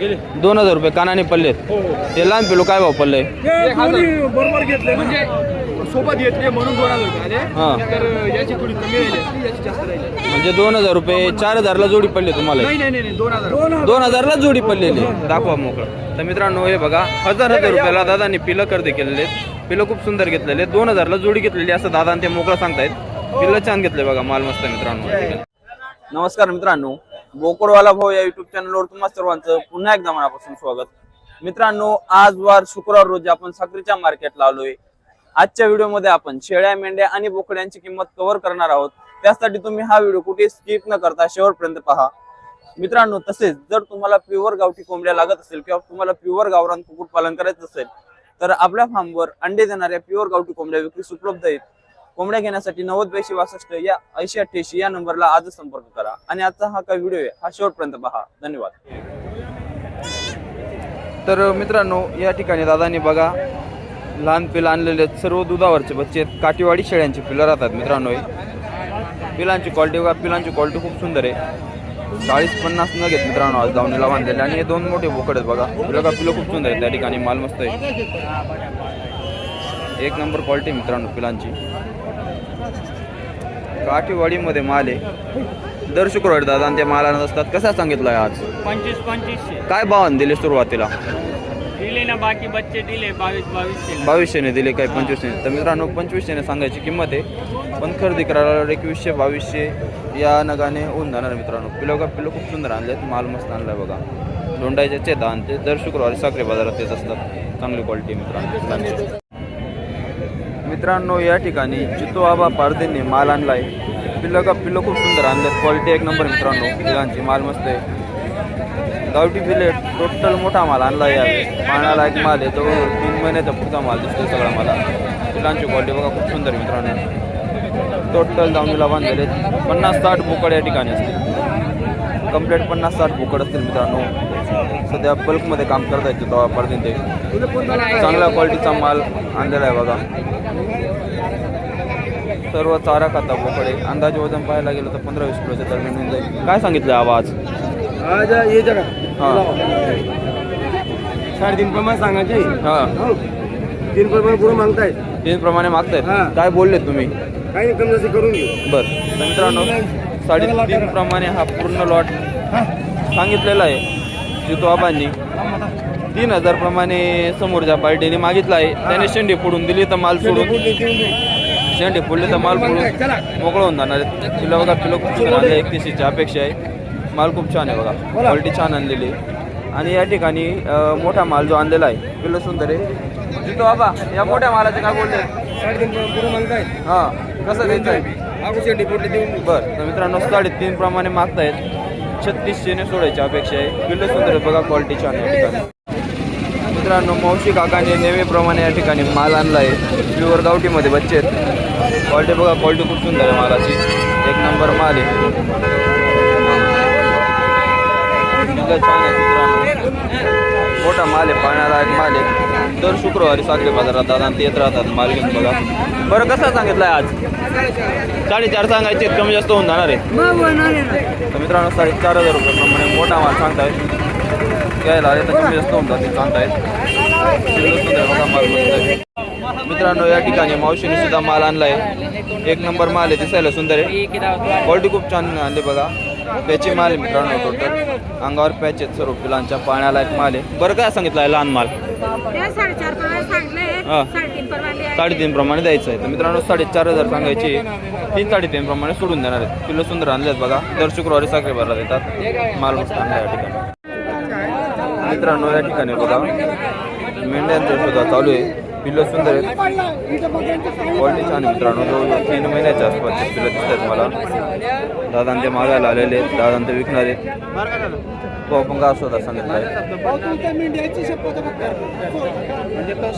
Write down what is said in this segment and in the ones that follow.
गेले. दोन हजार रुपये कानाने पडलेत. हो हो. ते लहान पिलो काय भाव पडले? बरोबर घेतले म्हणजे सोबत घेतले म्हणून दोन हजार रुपये आले हां. तर याची थोडी कमी राहिली असती, याची जास्त राहिली म्हणजे दोन हजार रुपये चार हजारला जोडी पडली तुम्हाला. नाही नाही नाही नाही, दोन हजार. दोन हजारला जोडी पडलेली. दाखवा मोकळं. तर मित्रांनो हे बघा हजार हजार रुपयाला दादांनी पिलं खरेदी केलेले. पिलं खूप सुंदर घेतलेले. दोन हजारला जोडी घेतलेली असं दादा ते मोकळं सांगतायत. पिलं छान घेतले बघा माल मस्त आहे मित्रांनो. नमस्कार मित्रांनो. बोकडवाला भाऊ या युट्यूब चॅनलवर तुम्हा सर्वांचं पुन्हा एकदा मनापासून स्वागत. मित्रांनो आज वार शुक्रवार रोजी आपण साखरीच्या मार्केटला आलोय. आजच्या व्हिडिओमध्ये आपण शेळ्या मेंढ्या आणि बोकड्यांची किंमत कव्हर करणार आहोत. त्यासाठी तुम्ही हा व्हिडिओ कुठे स्किप न करता शेवटपर्यंत पहा. मित्रांनो तसेच जर तुम्हाला प्युअर गावठी कोंबड्या लागत असेल किंवा तुम्हाला प्युअर गावरान कुक्कुटपालन करायचं असेल तर आपल्या फार्मवर अंडे देणाऱ्या प्युअर गावठी कोंबड्या विक्रीस उपलब्ध आहेत. कोंबड्या घेण्यासाठी नव्वद ब्याऐंशी बासष्ट या ऐंशी अठ्ठ्याऐंशी या नंबरला आजच संपर्क करा. आणि आजचा हा काय व्हिडिओ आहे हा शेवटपर्यंत पहा. धन्यवाद. तर मित्रांनो या ठिकाणी दादानी बघा लहान पिलं आणलेले आहेत सर्व दुधावरचे बच्चे आहेत. काठीवाडी शेळ्यांची पिलं राहतात मित्रांनो. पिलांची क्वालिटी बघा पिलांची क्वालिटी खूप सुंदर आहे. चाळीस पन्नास न घेत मित्रांनो आज दावणीला बांधलेले. आणि हे दोन मोठे बोकड आहेत बघा. पिलं का पिलं खूप सुंदर आहेत त्या ठिकाणी माल मस्त आहे एक नंबर क्वालिटी मित्रांनो पिलांची. काठीवाडीमध्ये माल. आहे दर शुक्रवारी दादा आणि त्या मालानं असतात. कसा सांगितलं आज? पंचवीस पंचवीसशे. काय भावाने दिले सुरुवातीला? दिले ना बाकी बच्चे दिले बावीस बावीसशे. बावीसशेने दिले काय पंचवीसशे तर मित्रांनो पंचवीसशेने सांगायची किंमत आहे. पण खरेदी करायला एकवीसशे बावीसशे या नगाने होऊन जाणार मित्रांनो. पिलो का पिलो खूप सुंदर आणलेत. माल मस्त आणलाय बघा. दोंडायचे चेता आणि ते दर शुक्रवारी साखरे बाजारात येत असतात. चांगली क्वालिटी मित्रांनो. मित्रांनो या ठिकाणी जितो आबा पारदेंनी माल आणलाय. पिल्लं का पिल्लं खूप सुंदर आणलं क्वालिटी एक नंबर मित्रांनो. पिलांची माल मस्त आहे. गावठी पिले टोटल मोठा माल आणला या पाण्याला एक माल आहे. तो तीन महिन्याचा पुढचा माल दिसतो सगळा मला. पिलांची क्वालिटी बघा खूप सुंदर मित्रांनो. टोटल दावणीला बांधलेले पन्नास साठ बोकड या ठिकाणी असतील. कंप्लीट पन्नास साठ बोकड असतील मित्रांनो. सध्या बल्कमध्ये काम करता येतो जितो आबा ते चांगल्या क्वालिटीचा माल आणलेला आहे बघा. सर्व चारा खाता बोकडे अंदाजे वजन पाहायला गेलं तर पंधरा वीस किलोच्या दरम्यान होऊन जाईल. काय सांगितलं आवाज आज? हां. साडेतीन प्रमाण सांगायचे. हां. तीन प्रमाण पुढे मागताय. तीन प्रमाणे मागतायत हां. काय बोलले तुम्ही? काही कमी जास्त करून घेऊ. बर. तर मित्रांनो साडेतीन प्रमाणे हा पूर्ण लॉट सांगितलेला आहे. जितो आबांनी. तीन हजार प्रमाणे समोरच्या पार्टीने मागितला आहे. त्याने शेंडी फोडून दिली तर माल सोडून शेंडी. फोडली तर माल फोडून. मोकळं होऊन जाणार आहे. किलो बघा किलो खूप छान आणलं एकतीसशेची अपेक्षा आहे. माल खूप छान आहे बघा. क्वालिटी छान आणलेली आहे. आणि या ठिकाणी मोठा माल जो आणलेला आहे किलो सुंदर आहे. जितो बाबा या मोठ्या मालाचे काय बोलले हां. कसं द्यायचं आहे बरं तर मित्रांनो साडेतीन प्रमाणे मागतायत. छत्तीसशेने सोडायची अपेक्षा आहे. पिल्लं सुंदर आहे बघा क्वालिटी छान आहे. मित्रांनो मौशी काकाने नेहमीप्रमाणे या ठिकाणी माल आणला आहे प्युअर गावठीमध्ये बच्चे आहेत. क्वालिटी बघा क्वालिटी खूप सुंदर आहे मालाची. एक नंबर माल आहे. छान आहे मित्रांनो. मोठा माल आहे पाण्याला एक माल आहे. दर शुक्रवारी साखरे बाजारात दादा ते येत राहतात माल घेऊन बघा. बरं कसं सांगितलं आहे आज? साडेचार सांगायचे कमी जास्त होऊन जाणार आहे. तर मित्रांनो साडेचार हजार रुपये प्रमाणे मोठा माल सांगतायत घ्यायला आले तर कमी जास्त होऊन जातील सांगतायत पिल्लं सुंदर बघा माल मस्त आहे. मित्रांनो या ठिकाणी मावशीने सुद्धा माल आणलाय. एक नंबर माल आहे दिसायला सुंदर आहे. क्वालिटी खूप छान आणली बघा. पॅची माल आहे मित्रांनो टोटल अंगावर पॅच आहेत सर्व पिलांच्या पाण्याला एक माल आहे. बरं काय सांगितलं आहे लहान माल? हा. साडेतीन प्रमाणे द्यायचं आहे. तर मित्रांनो साडेचार हजार सांगायचे तीन साडेतीन प्रमाणे सोडून देणार आहेत. किलो सुंदर आणले आहेत बघा. दर शुक्रवारी साखरे भरला देतात माल आणला या ठिकाणी. मित्रांनो या ठिकाणी बघा. मेंढ्यांचं सुद्धा चालू आहे. पिल्लं सुंदर आहेत. क्वालिटी छान आहे मित्रांनो. जवळजवळ तीन महिन्याच्या आसपासचे पिल्लं दिसत आहेत मला. दादा ते मागायला आलेले आहेत. दादा ते विकणार तो आपण का स्वतः सांगितलं आहे? म्हणजे तो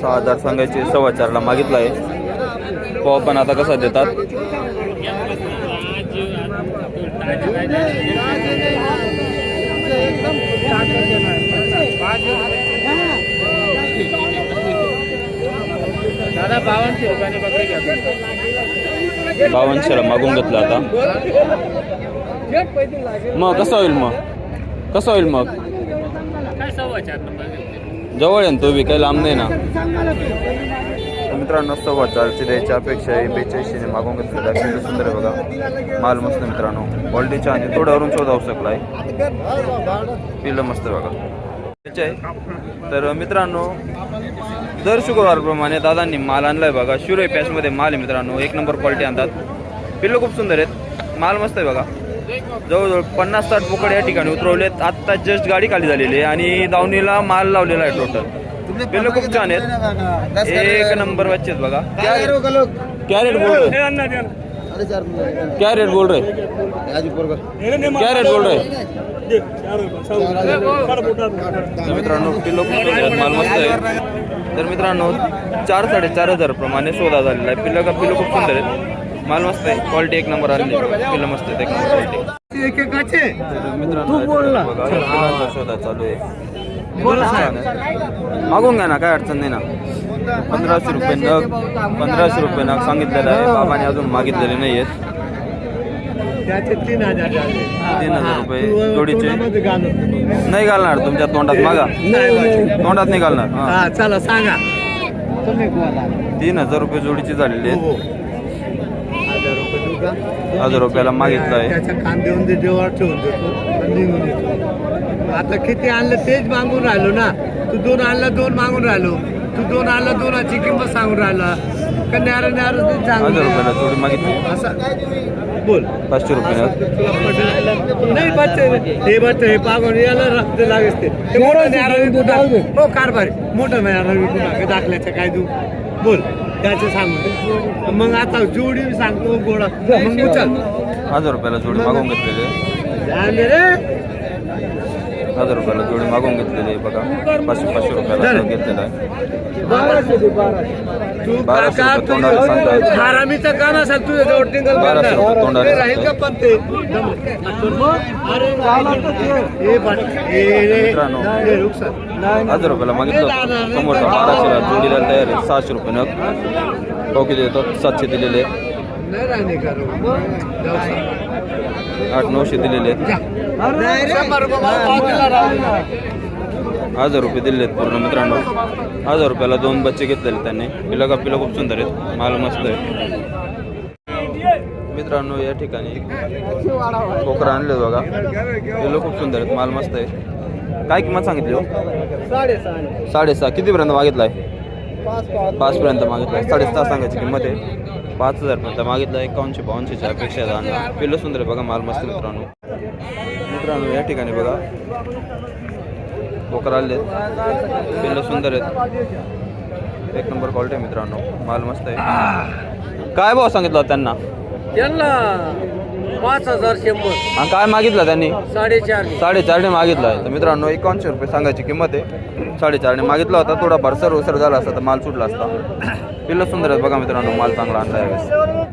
सहा हजार सांगायचे सव्वा चारला मागितला आहे. तो आपण आता कसा देतात? दादा बावनशे रुपयाने बकरी घ्या बावनशेला मागून घेतला आता. मग कसं होईल मग? कसं होईल मग? जवळ आहे ना तो बी काही लांब नाही ना. तर मित्रांनो सव्वा चारशे द्यायच्या अपेक्षा आहे. बेचाळीसशे मागून घेतलेला आहे. किती सुंदर आहे बघा. माल मस्त आहे मित्रांनो. क्वालिटीचा आणि थोड्यावरून शोध होऊ शकला आहे पिल्लं मस्त आहे बघा. आहे. तर मित्रांनो दर शुक्रवारप्रमाणे दादांनी माल आणलाय बघा. शिरोई पॅचमध्ये माल आहे मित्रांनो. एक नंबर क्वालिटी आणतात. पिल्लं खूप सुंदर आहेत. माल मस्त आहे बघा. जवळजवळ पन्नास साठ बोकड या ठिकाणी उतरवलेत. आत्ता जस्ट गाडी खाली झालेली आहे आणि दावणीला माल लावलेला आहे टोटल पिल्लं खूप छान आहेत. एक नंबर बच्चे आहेत बघा. क्या रेट बोल रहे क्या रेट बोल रहे क्या रेट बोल रहे तर मित्रांनो किलो खूप आहेत. माल मस्त आहे. तर मित्रांनो चार साडेचार हजार प्रमाणे सोदा झालेला आहे. पिल्लं का पिल्लं खूप सुंदर आहेत. माल मस्त आहे. क्वालिटी एक नंबर आणली. पिल्लं मस्त आहेत. एक नंबर क्वालिटी तर मित्रांनो शोधा चालू आहे आहे. मागून घ्या ना काय अडचण नाही ना. पंधराशे रुपये नग पंधराशे रुपये नग सांगितलेलं आहे. बाबाने अजून मागितलेले नाही आहेत तीन हजार रुपये जोडीचे. नाही घालणार तुमच्या तोंडात मागा. तोंडात नाही घालणार हा. चला सांगा. तीन हजार रुपये जोडीची झालेली हो, आहेत हजार रुपयाला मागितलं आहे त्याच्या कान देऊन दे जेव्हा ठेवून देतो. आणि निघून येतो आता किती आणलं तेच मागून राहिलो ना. तू दोन आणला दोन मागून राहिलो. तू दोन आणला दोनाची किंमत सांगून राहिला. का न्यार न्यार हजार रुपयाला जोडी मागितली. असं बोल. पाचशे रुपये तुला पटेल? नाही. बच्चे हे बच्चे हे पागून याला रक्त लागते ते. मोठं न्यारा विकून टाक. हो कारभारी मोठं न्यारा विकून टाक. दाखल्याचं काय तू बोल. त्याचं सांगू मग आता जोडी सांगतो गोळा. मग उचल. हजार रुपयाला जोडी मागवून घेतलेली. हजार रुपयाला जोडी मागवून घेतलेली आहे बघा. पाचशे पाचशे रुपयाला घेतलेला आहे. बाराशे रुपये तोंडाला सांगताय. तू हरामीचं काम असेल तुझ्या जवळ बाराशे रुपये तोंडाला मित्रांनो. हे हजार रुपयाला मागितलं. समोरचा बाराशेला जोडीला तयार आहे. सहाशे रुपये नग. भाऊ किती देतो. सातशे दिलेले. आठ नऊशे दिलेले. हजार रुपये दिलेले आहेत पूर्ण मित्रांनो. हजार रुपयाला दोन बच्चे घेतलेले त्यांनी. पिला का पिला खूप सुंदर आहेत. माल मस्त आहे. मित्रांनो या ठिकाणी कोकरा आणले बघा. पिलं खूप सुंदर आहेत. माल मस्त आहे. काय किंमत सांगितली हो? साडेसहा. कितीपर्यंत मागितला आहे पाचपर्यंत मागितलं आहे साडेसहा सांगायची किंमत आहे. पाच हजारपर्यंत मागितलं एकावन्नशे बावन्नशेच्या अपेक्षा आहे दाना सुंदर आहे बघा माल मस्त मित्रांनो. मित्रांनो या ठिकाणी बघा. बोकर आले पिल्लं सुंदर आहेत. एक नंबर क्वालिटी आहे मित्रांनो. माल मस्त आहे. काय भाव सांगितला त्यांना? पाच हजार शंभर. आणि काय मागितलं त्यांनी? साडेचार. साडेचारने मागितलं आहे. तर मित्रांनो एकावन्नशे रुपये सांगायची किंमत आहे. साडेचारने मागितला होता. थोडा भरसर उसर झाला असता तर माल सुटला असता. पिल्लं सुंदर आहेत बघा मित्रांनो माल चांगला आणला आहे.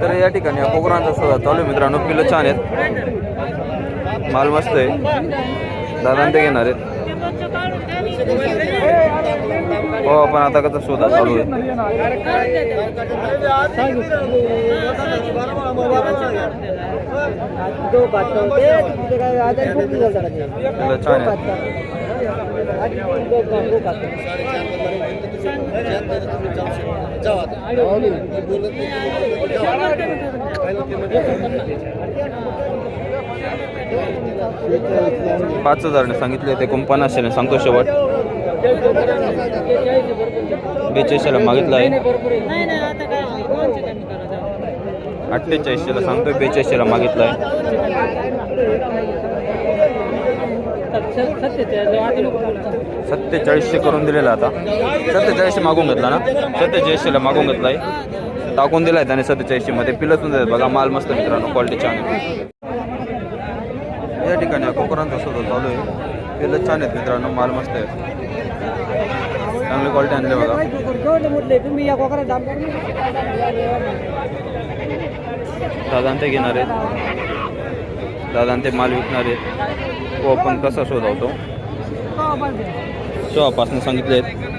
तर या ठिकाणी या कोकरांचा शोधा चालू आहे. मित्रांनो पिल्लं छान आहेत. माल मस्त आहे. दादा ते घेणार आहेत. हो पण आता कसं शोधा चालू आहे. पिल्लं छान आहेत पाच हजारने सांगितले ते पन्नासशेने सांगतो शेवट. बेचाळीसशेला मागितलं आहे. अठ्ठेचाळीसशेला सांगतोय बेचाळीसशेला मागितलं आहे सत्तेचाळीसशे करून दिलेला आता. सत्तेचाळीसशे मागून घेतला ना? सत्तेचाळीसशेला मागून घेतला आहे टाकून दिलाय त्याने सत्तेचाळीसशे मध्ये पिलं सुंदर बघा माल मस्त आहे मित्रांनो क्वालिटी छान आहे. या ठिकाणी कोकरांचा शोध चालू आहे. पिलं छान आहेत मित्रांनो माल मस्त आहे. चांगली क्वालिटी आणली बघा. दादा ते घेणार आहेत. दादा ते माल विकणार आहेत. तो आपण कसा शोधवतो? शोपासून सांगितले आहेत.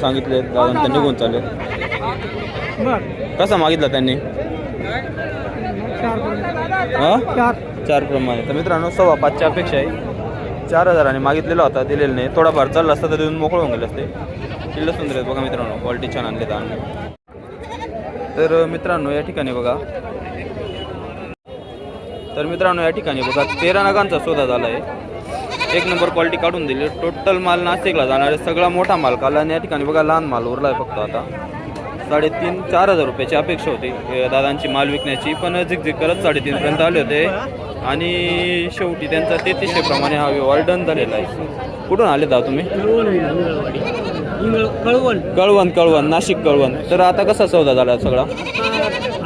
सांगितले दादा ते निघून चालले कसा मागितला त्यांनी? चार प्रमाणे. तर मित्रांनो सव्वा पाचच्या अपेक्षा आहे. चार हजाराने मागितलेला होता दिलेला नाही थोडाफार चालला असता तर देऊन मोकळं होऊन गेले असते. किल्ल सुंदर आहेत बघा मित्रांनो. क्वालिटी छान आणले आणि तर मित्रांनो या ठिकाणी बघा. तर मित्रांनो या ठिकाणी बघा तेरा नगांचा सोदा झाला आहे एक नंबर क्वालिटी काढून दिली. टोटल माल नाशिकला जाणार आहे सगळा मोठा माल काला आणि या ठिकाणी बघा लहान माल उरला आहे फक्त आता. साडेतीन चार हजार रुपयाची अपेक्षा होती. दादांची माल विकण्याची. पण झिकझिक करत साडेतीनपर्यंत आले होते. आणि शेवटी त्यांचा तेहतीसशे प्रमाणे हा व्यवहार डन झालेला आहे. कुठून आले दा तुम्ही? कळवण. कळवण कळवण नाशिक कळवण. तर आता कसा सौदा झाला सगळा?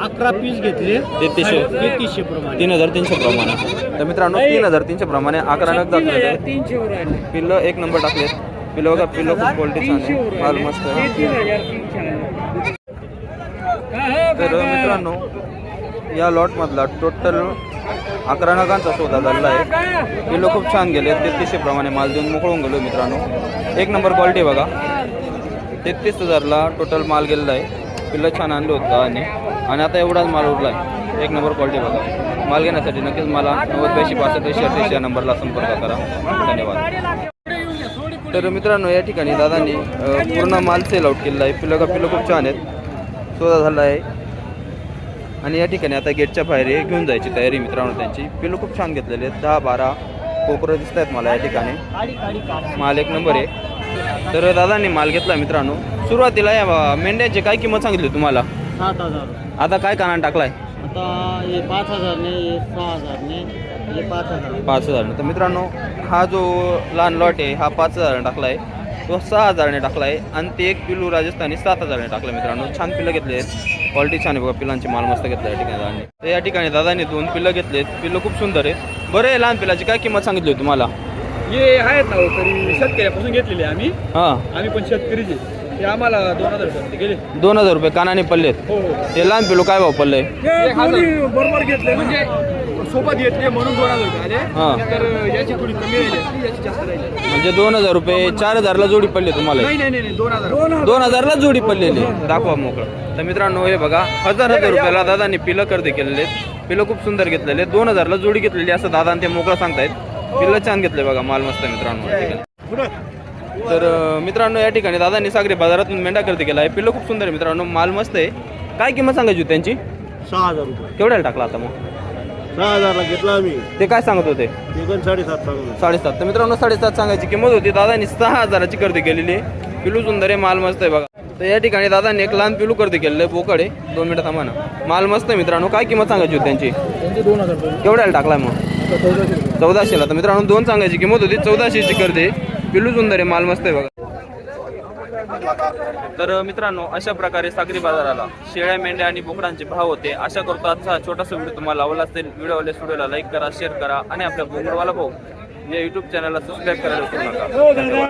अकरा पीस घेतले. तेहतीसशे तेहतीसशे प्रमाणे. तीन हजार तीनशे प्रमाणे. तर मित्रांनो तीन हजार तीनशे प्रमाणे अकरा नग दाखवले पिल्लं एक नंबर टाकले. पिल्लं बघा पिल्लं खूप क्वालिटी आले. मस्त. तर मित्रांनो या लॉटमधला टोटल अकरा नगांचा सौदा झालेला आहे. किलो खूप छान गेले. तेहतीसशेप्रमाणे माल देऊन मोकळून गेलो मित्रांनो. एक नंबर क्वालिटी बघा. तेहतीस हजारला टोटल माल गेलेला आहे. किलो छान आणलं होतं आणि आणि आता एवढाच माल उरला आहे एक नंबर क्वालिटी बघा. माल घेण्यासाठी नक्कीच मला नव्वद पैसे पासष्ट ऐंशी अठ्ठ्याऐंशी या नंबरला संपर्क करा. धन्यवाद. तर मित्रांनो या ठिकाणी दादांनी पूर्ण माल सेल आउट केलेला आहे. पिलं का पिलं खूप छान आहेत. सोदा झाला आहे. आणि या ठिकाणी आता गेटच्या बाहेर हे घेऊन जायची तयारी मित्रांनो त्यांची. पिल्लं खूप छान घेतलेले आहेत. दहा बारा कोकरं दिसत आहेत मला या ठिकाणी. माल एक नंबर आहे. तर दादांनी माल घेतला मित्रांनो. सुरुवातीला या मेंढ्यांची काय किंमत सांगितली तुम्हाला? सात हजार. आता काय कानान टाकलाय? आता हे पाच हजारने हे सहा हजारने हे पाच हजार पाच हजार तर मित्रांनो हा जो लहान लॉट आहे हा पाच हजाराने टाकला आहे तो सहा हजाराने टाकला आहे. आणि ते एक पिलू राजस्थानी सात हजाराने टाकलं मित्रांनो. छान पिल्लं घेतले आहेत. क्वालिटी छान आहे बघा पिलांची माल मस्त घेतला या ठिकाणी दादांनी. तर या ठिकाणी दादांनी दोन पिल्लं घेतलेत पिल्लं खूप सुंदर आहेत. बरं आहे लहान पिलाची काय किंमत सांगितली होती तुम्हाला? हे आहेत ना हो, तरी शेतकऱ्यापासून घेतलेले आम्ही. हां. आम्ही पण शेतकरीचे ते आम्हाला दोन हजार रुपये गेले. दोन हजार रुपये कानाने पडलेत. हो हो. ते लहान पिलू काय भाव पडले. बरोबर घेतले म्हणजे सोबत घेतले म्हणून दोन हजार रुपये आले हां. तर याची थोडी कमी राहिली असती, याची जास्त राहिली म्हणजे दोन हजार रुपये चार हजारला जोडी पडली तुम्हाला? नाही नाही नाही नाही, दोन हजार. दोन हजारला जोडी पडलेली दाखवा मोकळं. तर मित्रांनो हे बघा हजार हजार रुपयाला दादांनी पिलं खरेदी केलेले आहेत. पिलं खूप सुंदर घेतलेले आहेत. दोन हजारला जोडी घेतलेली असं दादा ते मोकळं सांगतायत. पिल्लं छान घेतले बघा माल मस्त आहे मित्रांनो. तर अं, मित्रांनो या ठिकाणी दादांनी सागरी बाजारातून मेंढा खरेदी केला आहे. पिल्लं खूप सुंदर आहे मित्रांनो माल मस्त आहे. काय किंमत सांगायची होती त्यांची? सहा हजार रुपये. केवढ्याला टाकला आता मग? सहा हजारला घेतला आम्ही. ते काय सांगत होते? ते पण साडेसात तर मित्रांनो साडेसात सांगायची किंमत होती. दादांनी सहा हजाराची खरेदी केलेली. आहे पिलू सुंदर आहे माल मस्त आहे बघा. तर या ठिकाणी दादांनी एक लहान पिलू खरेदी केलेलं आहे. बोकडे दोन मिनिटं थांबा ना. माल मस्त आहे मित्रांनो. काय किंमत सांगायची होती त्यांची? केवढ्याला टाकलाय मग. चौदाशेला. तर मित्रांनो दोन सांगायची किंमत होती. चौदाशेची खरेदी पिलू सुंदर आहे माल मस्त आहे बघा. तर मित्रांनो अशा प्रकारे सागरी बाजाराला शेळ्या मेंढ्या आणि बोकडांचे भाव होते. आशा करतो आजचा छोटासा व्हिडिओ तुम्हाला आवडला असेल व्हिडिओ आवडल्यास व्हिडिओला लाईक करा शेअर करा आणि आपल्या बोंगडवाला भाऊ या युट्यूब चॅनलला सबस्क्राईब करायला विसरू नका.